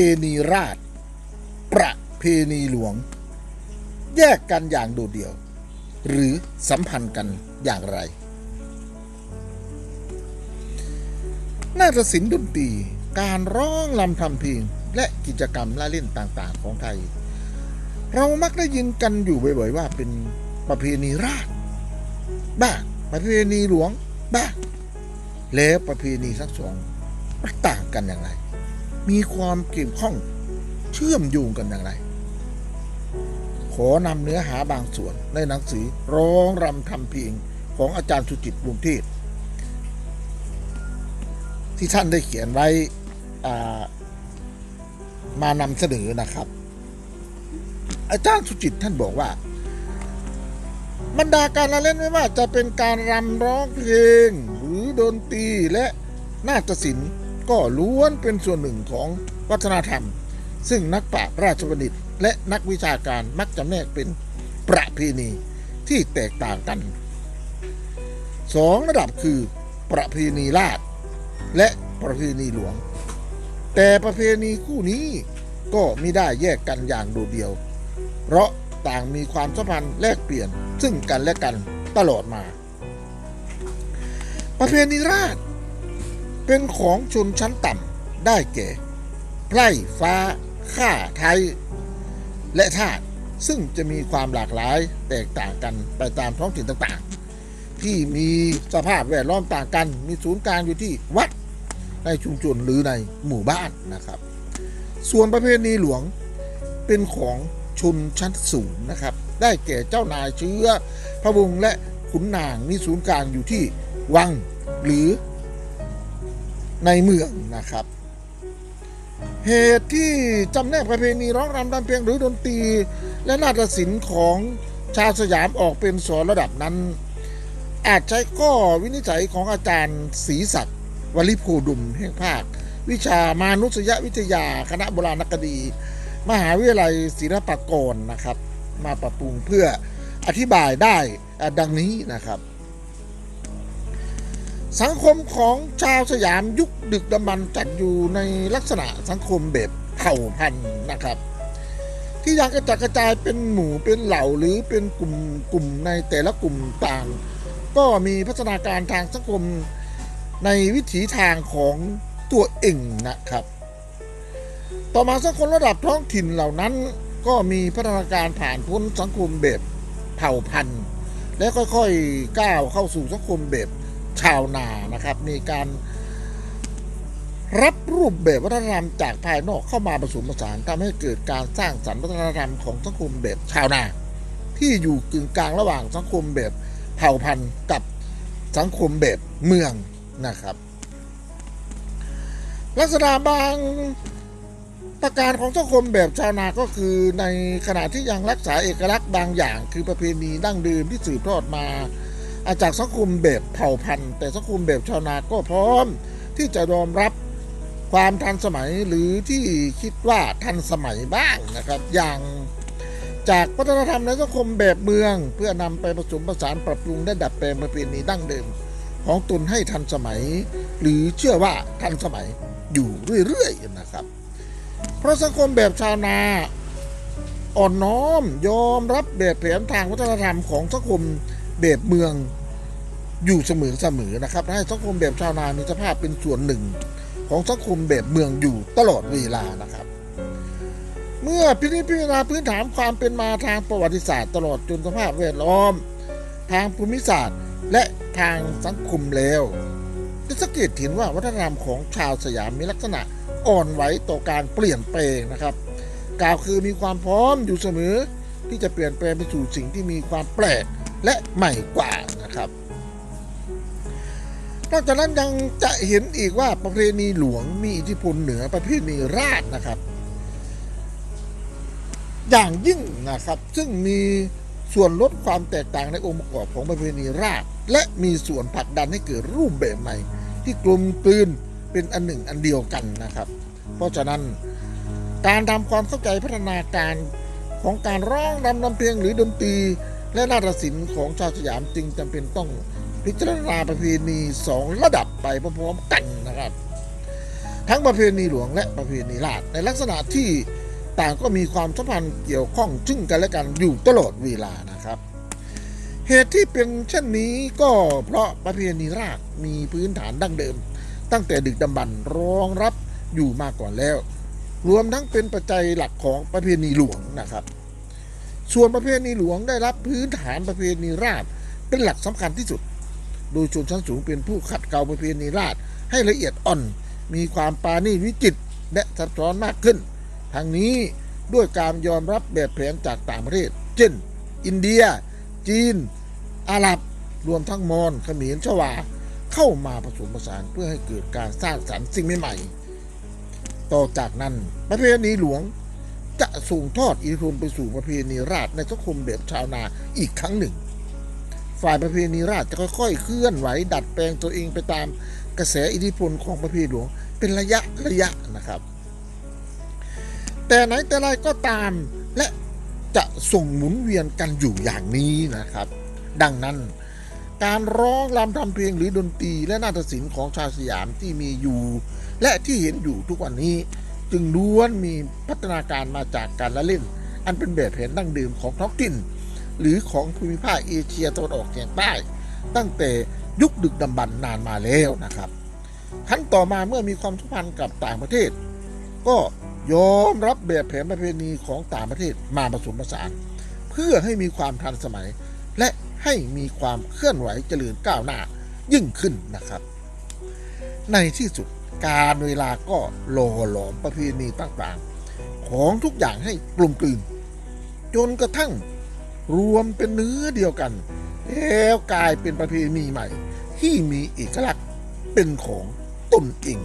พณีราษฎรประเพณีหลวง แยกกันอย่างโดดเดี่ยว หรือสัมพันธ์กันอย่างไร นาฏศิลป์ดนตรีการร้องลำทำเพลงและกิจกรรมละเล่นต่างๆของไทย เรามักได้ยินกันอยู่บ่อยๆว่าเป็นประเพณีราษฎรบ้างประเพณีหลวง บ้างแล้วประเพณีทั้งสองมันต่างกันอย่างไร มีความเกี่ยวข้องเชื่อมโยงกันอย่างไร ขอนำเนื้อหาบางส่วนในหนังสือร้องรำทำเพลงของอาจารย์สุจิตวงศ์เทศที่ท่านได้เขียนไว้มานำเสนอนะครับ อาจารย์สุจิตท่านบอกว่าบรรดาการละเล่นไม่ว่าจะเป็นการรำร้องเพลงหรือดนตรีและนาฏศิลป์ ก็ล้วนเป็นส่วนหนึ่งของวัฒนธรรม ซึ่งนักปราชญ์ราชบัณฑิต และนักวิชาการมักจำแนกเป็นประเพณีที่แตกต่างกันสองระดับคือประเพณีราชและประเพณีหลวง แต่ประเพณีคู่นี้ก็ไม่ได้แยกกันอย่างโดดเดี่ยว เพราะต่างมีความสัมพันธ์แลกเปลี่ยนซึ่งกันและกันตลอดมา ประเพณีราช เป็นของชนชั้นต่ำได้แก่ ไพร่ฟ้า ข้าไทย และทาสซึ่งจะมีความหลากหลายแตกต่างกันไปตามท้องถิ่นต่างๆ ที่มีสภาพแวดล้อมต่างกัน มีศูนย์กลางอยู่ที่วัดในชุมชนหรือในหมู่บ้านนะครับ ส่วนประเพณีหลวงเป็นของชนชั้นสูงนะครับ ได้แก่เจ้านายเชื้อ พระวงศ์และขุนนางมีศูนย์กลางอยู่ที่วังหรือ ในเมืองนะครับ เหตุที่จำแนกประเพณีร้องรำทำเพลงหรือดนตรี และนาฏศิลป์ของชาวสยามออกเป็นสอนระดับนั้น อาจใช้ข้อวินิจฉัยของอาจารย์ศรีศักดิ์วลิโพดุมแห่งภาค วิชามานุษยวิทยาคณะโบราณคดี มหาวิทยาลัยศิลปากรนะครับ มาปรับปรุงเพื่ออธิบายได้ดังนี้นะครับ สังคมของชาวสยามยุคดึกดำบรรพ์จัดอยู่ในลักษณะสังคมแบบเผ่าพันธุ์นะครับ ที่ยังกระจัดกระจายเป็นหมู่เป็นเหล่าหรือเป็นกลุ่มกลุ่มในแต่ละกลุ่มต่าง ก็มีพัฒนาการทางสังคมในวิถีทางของตัวเองนะครับ ต่อมาสังคมระดับท้องถิ่นเหล่านั้นก็มีพัฒนาการผ่านพ้นสังคมแบบเผ่าพันธุ์ และค่อยๆก้าวเข้าสู่สังคมแบบ ชาวนานะครับ มีการรับรูปแบบวัฒนธรรมจากภายนอกเข้ามาผสมผสานทำให้เกิดการสร้างสรรค์วัฒนธรรมของสังคมแบบชาวนา ที่อยู่กึ่งกลางระหว่างสังคมแบบเผ่าพันธุ์กับสังคมแบบเมืองนะครับลักษณะบางประการของสังคมแบบชาวนาก็คือในขณะที่ยังรักษาเอกลักษณ์บางอย่าง คือประเพณีดั้งเดิมที่สืบทอดมา อาจากสังคมแบบเผ่าพันธุ์ แต่สังคมแบบชาวนาก็พร้อม ที่จะยอมรับความทันสมัยหรือที่คิดว่าทันสมัยบ้างนะครับ อย่างจากวัฒนธรรมในสังคมแบบเมือง เพื่อนำไปผสมผสานปรับปรุงและดัดแปลงประเพณีดั้งเดิม ของตนให้ทันสมัย หรือเชื่อว่าทันสมัยอยู่เรื่อยๆนะครับ เพราะสังคมแบบชาวนาอ่อนน้อมยอมรับแบบแผนทางวัฒนธรรมของสังคม แบบเมืองอยู่เสมอเสมอนะครับ ให้สังคมแบบชาวนามีสภาพเป็นส่วนหนึ่ง ของสังคมแบบเมืองอยู่ตลอดเวลานะครับ เมื่อพิจพิจารณาพื้นฐานความเป็นมาทางประวัติศาสตร์ ตลอดจนสภาพแวดล้อม ทางภูมิศาสตร์ และทางสังคมแล้วจะสังเกตเห็นว่าวัฒนธรรมของชาวสยามมีลักษณะอ่อนไหวต่อการเปลี่ยนแปลงนะครับ กล่าวคือมีความพร้อมอยู่เสมอที่จะเปลี่ยนแปลงไปสู่สิ่งที่มีความแปลก และใหม่กว่านะครับ นอกจากนั้นยังจะเห็นอีกว่าประเพณีหลวงมีอิทธิพลเหนือประเพณีราชนะครับ อย่างยิ่งนะครับซึ่งมีส่วนลดความแตกต่างในองค์ประกอบของประเพณีราช และมีส่วนผลักดันให้เกิดรูปแบบใหม่ ที่กลมกลืนเป็นอันหนึ่งอันเดียวกันนะครับ เพราะฉะนั้นการทำความเข้าใจพัฒนาการของการร้องรำนำเพลงหรือดนตรี และนาฏศิลป์ของชาวสยามจึงจำเป็นต้องพิจารณาประเพณีสองระดับไปพร้อมๆกันนะครับ ทั้งประเพณีหลวงและประเพณีราชในลักษณะที่ต่างก็มีความสัมพันธ์เกี่ยวข้องซึ่งกันและกันอยู่ตลอดเวลานะครับ เหตุที่เป็นเช่นนี้ก็เพราะประเพณีราชมีพื้นฐานดั้งเดิม ตั้งแต่ดึกดำบรรพ์รองรับอยู่มาก่อนแล้ว รวมทั้งเป็นปัจจัยหลักของประเพณีหลวงนะครับ ส่วนประเพณีหลวงได้รับพื้นฐานประเพณีราชเป็นหลักสำคัญที่สุด โดยชนชั้นสูงเป็นผู้ขัดเกลาประเพณีราชให้ละเอียดอ่อน มีความปาณีวิจิตรและซับซ้อนมากขึ้นทางนี้ด้วยการยอมรับแบบแผนจากต่างประเทศ เช่น อินเดีย จีน อาหรับ รวมทั้งมอญเขมรชวา เข้ามาผสมผสานเพื่อให้เกิดการสร้างสรรค์สิ่งใหม่ๆต่อจากนั้นประเพณีหลวง จะส่งทอดอิทธิพลไปสู่ประเพณีราชในสังคมแบบชาวนาอีกครั้งหนึ่ง ฝ่ายประเพณีราชจะค่อยๆ เคลื่อนไหวดัดแปลงตัวเองไปตามกระแสอิทธิพลของประเพณีหลวง เป็นระยะระยะนะครับ แต่ไหนแต่ไรก็ตามและจะส่งหมุนเวียนกันอยู่อย่างนี้นะครับ ดังนั้นการร้องรำทำเพลงหรือดนตรีและนาฏศิลป์ของชาวสยามที่มีอยู่ และที่เห็นอยู่ทุกวันนี้ จึงล้วนมีพัฒนาการมาจากการละเล่น อันเป็นแบบแผนดั้งเดิมของท้องถิ่น หรือของภูมิภาคเอเชียตะวันออกเฉียงใต้ ตั้งแต่ยุคดึกดำบรรพนานมาแล้วนะครับขั้นต่อมาเมื่อมีความสัมพันธ์กับต่างประเทศ ก็ยอมรับแบบแผนประเพณีของต่างประเทศมาผสมผสาน เพื่อให้มีความทันสมัย และให้มีความเคลื่อนไหวเจริญก้าวหน้ายิ่งขึ้นนะครับ ในที่สุด การเวลาก็หล่อหลอมประเพณีต่างๆ ของทุกอย่างให้กลมกลืน จนกระทั่งรวมเป็นเนื้อเดียวกัน แล้วกลายเป็นประเพณีใหม่ ที่มีเอกลักษณ์เป็นของตนเอง